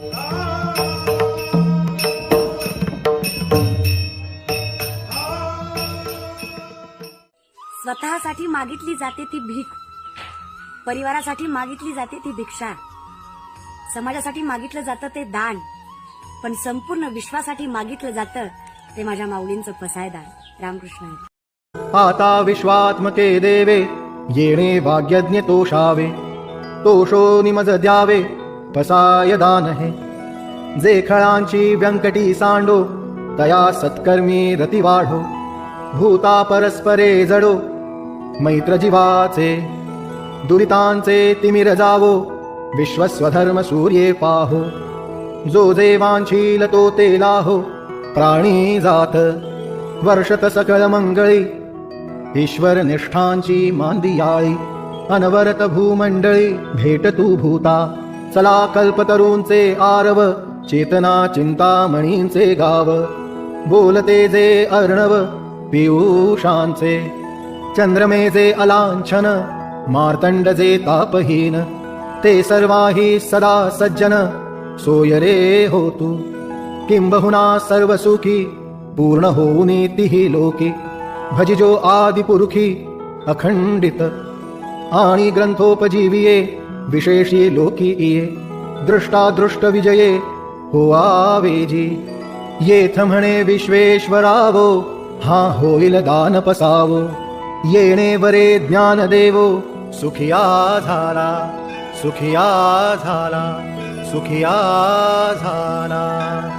स्वतःसाठी मागितली जाते ती भीक. परिवारासाठी मागितली जाते ती भिक्षा. समाजासाठी मागितलं जातं ते दान. पण संपूर्ण विश्वासाठी मागितलं जातं ते माझ्या माऊलींचं पसायदान रामकृष्ण. आता विश्वात्मके देवे येणे भाग्यज्ञ तोषावे तोषो निमज द्यावे. पसाय दान हे जे खळांची व्यंकटी सांडो तया सत्कर्मी रती वाढो। भूता परस्परे जडो मैत्र जीवाचे दुरितांचे तिमिर जावो। विश्वस्वधर्म सूर्ये पाहो। जो जे वांछील तो ते लाहो। प्राणी जात वर्षत सकळ मंगळी। ईश्वर निष्ठांची मांदियाळी अनवरत भूमंडळी भेट तू भूता। चला कल्पतरूंचे आरव चेतना चिंतामणींचे गाव. बोलते जे अर्णव पियुषांचे. चंद्रमेजे अलांछन मार्तंड जे तापहीन. ते सर्वाही सदा सज्जन सोयरे हो तू. किंबहुना सर्व सुखी पूर्ण होऊन तिही लोकी. भजिजो आदिपुरुखी अखंडित. आणि ग्रंथोपजीविये विशेषी लोकी इये दृष्टादृष्ट विजये हो येथ म्हणे विश्वेश्वरावो हा होईल दान पसावो येणे वरे ज्ञान देवो सुखिया झाला सुखिया झाला सुखिया झाला।